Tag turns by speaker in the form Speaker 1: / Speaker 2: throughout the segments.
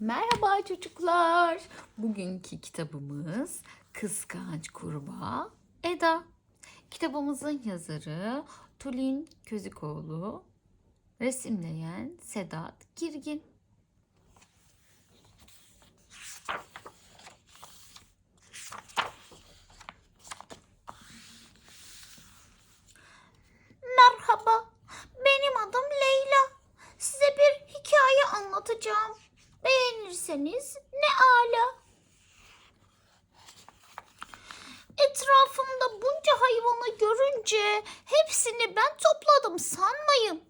Speaker 1: Merhaba çocuklar. Bugünkü kitabımız Kıskanç Kurbağa Eda. Kitabımızın yazarı Tulin Közükoğlu. Resimleyen Sedat Girgin. Merhaba. Benim adım Leyla. Size bir hikaye anlatacağım. Beğenirseniz ne ala. Etrafımda bunca hayvanı görünce hepsini ben topladım sanmayın.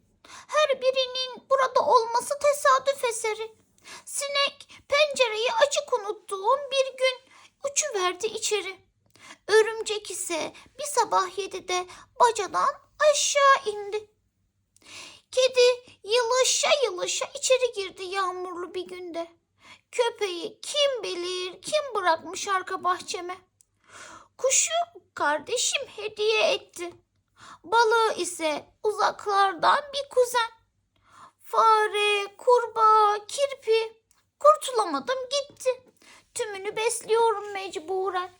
Speaker 1: Her birinin burada olması tesadüf eseri. Sinek pencereyi açık unuttuğum bir gün uçuverdi içeri. Örümcek ise bir sabah yedide bacadan aşağı indi. Kedi yılışa yılışa içeri girdi yağmurlu bir günde. Köpeği kim bilir kim bırakmış arka bahçeme. Kuşu kardeşim hediye etti. Balığı ise uzaklardan bir kuzen. Fare, kurbağa, kirpi kurtulamadım gitti. Tümünü besliyorum mecburen.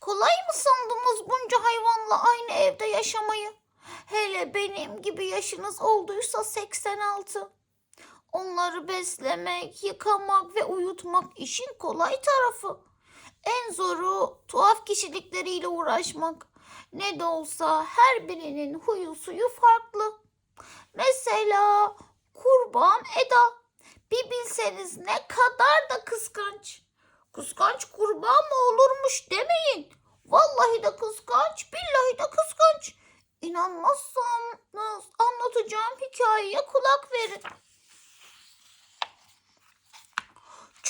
Speaker 1: Kolay mı sandınız bunca hayvanla aynı evde yaşamayı? Hele benim gibi yaşınız olduysa 86. Onları beslemek, yıkamak ve uyutmak işin kolay tarafı. En zoru tuhaf kişilikleriyle uğraşmak. Ne de olsa her birinin huyu suyu farklı. Mesela kurban Eda. Bir bilseniz ne kadar da kıskanç. Kıskanç kurbağa mı olurmuş demeyin. Vallahi de kıskanç, billahi de kıskanç. İnanmazsanız anlatacağım hikayeye kulak verin.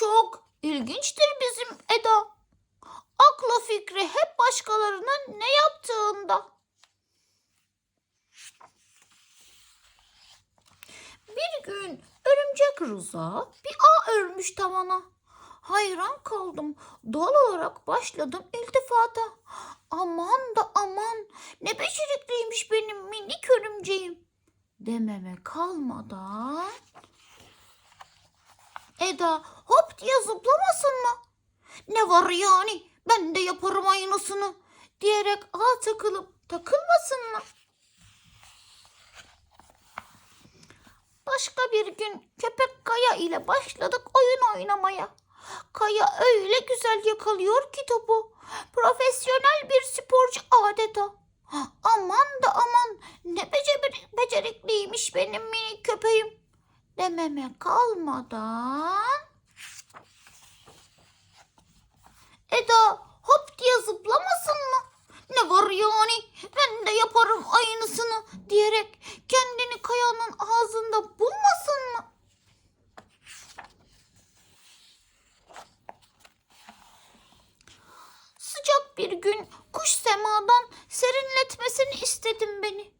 Speaker 1: Çok ilginçtir bizim Eda. Aklı fikri hep başkalarının ne yaptığında. Bir gün örümcek Ruza bir ağ örmüş tavana. Hayran kaldım. Doğal olarak başladım iltifata. Aman da aman ne becerikliymiş benim minik örümceğim. Dememe kalmadan Eda hop diye zıplamasın mı? Ne var yani ben de yaparım aynısını diyerek ağa takılıp takılmasın mı? Başka bir gün köpek Kaya ile başladık oyun oynamaya. Kaya öyle güzel yakalıyor ki topu. Profesyonel bir sporcu adeta. Aman da aman ne bece- becerikliymiş benim minik köpeğim. Dememe kalmadan... Eda hop diye zıplamasın mı? Ne var yani ben de yaparım aynısını diyerek kendini kayanın ağzında bulmasın mı? Sıcak bir gün kuş semadan serinletmesini istedim beni.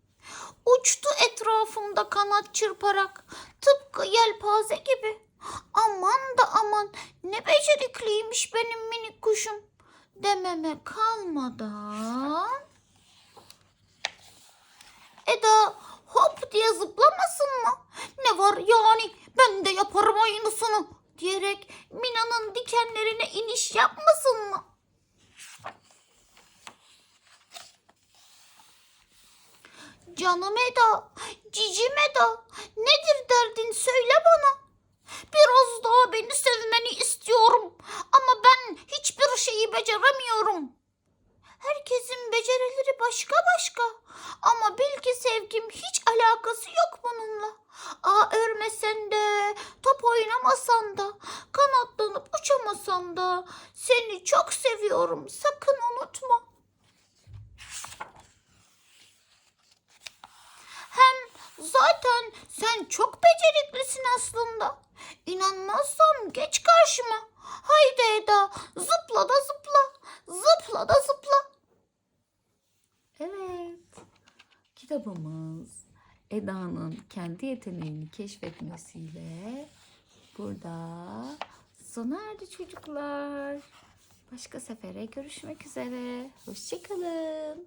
Speaker 1: Uçtu etrafımda kanat çırparak tıpkı yelpaze gibi. Aman da aman ne becerikliymiş benim minik kuşum dememe kalmadan Eda hop diye zıplamasın mı? Ne var yani ben de yaparım aynısını diyerek Mina'nın dikenlerine iniş yapmasın mı? Canım Eda, cicim Eda, nedir derdin söyle başka ama bil ki sevgim hiç alakası yok bununla. Ağ örmesen de, top oynamasan da, kanatlanıp uçamasan da seni çok seviyorum sakın unutma. Hem zaten sen çok beceriklisin aslında. İnanmazsan geç karşıma. Haydi Eda zıpla da zıpla. Zıpla da zıpla. Kitabımız Eda'nın kendi yeteneğini keşfetmesiyle burada sona erdi çocuklar. Başka sefere görüşmek üzere. Hoşçakalın.